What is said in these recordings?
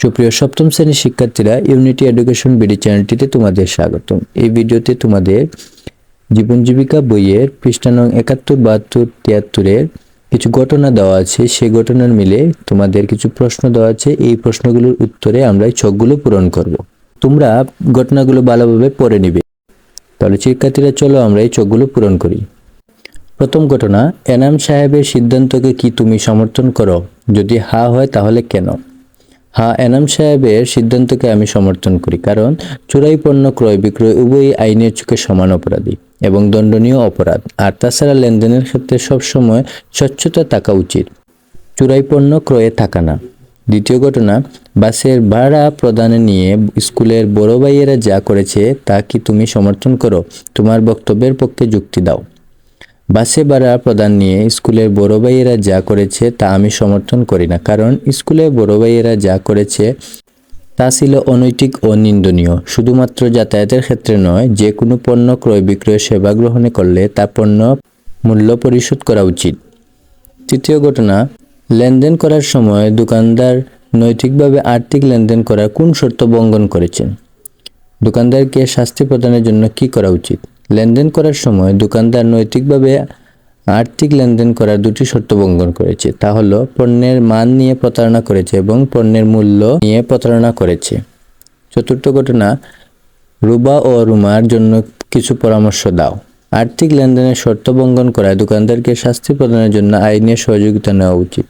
সুপ্রিয় সপ্তম শ্রেণির শিক্ষার্থীরা ইউনিটি এডুকেশন বিডি চ্যানেলটিতে তোমাদের স্বাগতম। এই ভিডিওতে তোমাদের জীবন জীবিকা বইয়ের পৃষ্ঠা নং একাত্তর, বাহাত্তর, তিয়াত্তরের কিছু ঘটনা দেওয়া আছে। সেই ঘটনার মিলে তোমাদের কিছু প্রশ্ন দেওয়া আছে। এই প্রশ্নগুলোর উত্তরে আমরা এই ছকগুলো পূরণ করব। তোমরা ঘটনাগুলো ভালোভাবে পড়ে নিবে। তাহলে শিক্ষার্থীরা, চলো আমরা এই চোখগুলো পূরণ করি। প্রথম ঘটনা, এনাম সাহেবের সিদ্ধান্তকে কি তুমি সমর্থন করো? যদি হা হয়, তাহলে কেন? হ্যাঁ এনাম সাহেবের সিদ্ধান্তকে আমি সমর্থন করি, কারণ চোরাই পণ্য ক্রয় বিক্রয় উভয়ই আইনের চোখে সমান অপরাধী এবং দণ্ডনীয় অপরাধ। আর তাছাড়া লেনদেনের ক্ষেত্রে সবসময় স্বচ্ছতা থাকা উচিত। চোরাই পণ্য ক্রয়ে থাকা না। দ্বিতীয় ঘটনা, বাসের ভাড়া প্রদানে নিয়ে স্কুলের বড় ভাইয়েরা যা করেছে তা কি তুমি সমর্থন করো? তোমার বক্তব্যের পক্ষে যুক্তি দাও। বাসে ভাড়া প্রদান নিয়ে স্কুলের বড় ভাইয়েরা যা করেছে তা আমি সমর্থন করি না, কারণ স্কুলের বড় ভাইয়েরা যা করেছে তা ছিল অনৈতিক ও নিন্দনীয়। শুধুমাত্র যাতায়াতের ক্ষেত্রে নয়, যে কোনো পণ্য ক্রয় বিক্রয় সেবা গ্রহণে করলে তা পণ্য মূল্য পরিশোধ করা উচিত। তৃতীয় ঘটনা, লেনদেন করার সময় দোকানদার নৈতিকভাবে আর্থিক লেনদেন করার কোন শর্ত বঙ্গন করেছেন? দোকানদারকে শাস্তি প্রদানের জন্য কি করা উচিত? লেনদেন করার সময় দোকানদার নৈতিকভাবে আর্থিক লেনদেন করার দুটি শর্ত লঙ্ঘন করেছে। তা হলো, পণ্যের মান নিয়ে প্রতারণা করেছে এবং পণ্যের মূল্য নিয়ে প্রতারণা করেছে। চতুর্থ ঘটনা, রুবা ও রুমার জন্য কিছু পরামর্শ দাও। আর্থিক লেনদেনের শর্ত লঙ্ঘন করায় দোকানদারকে শাস্তি প্রদানের জন্য আইনের সহযোগিতা নেওয়া উচিত।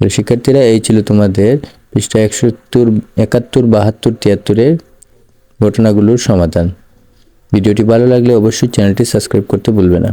শিক্ষার্থীরা, এই ছিল তোমাদের পৃষ্ঠা একসত্তর একাত্তর, বাহাত্তর, তিয়াত্তরের ঘটনাগুলোর সমাধান। ভিডিওটি ভালো লাগলে অবশ্যই চ্যানেলটি সাবস্ক্রাইব করতে ভুলবে না।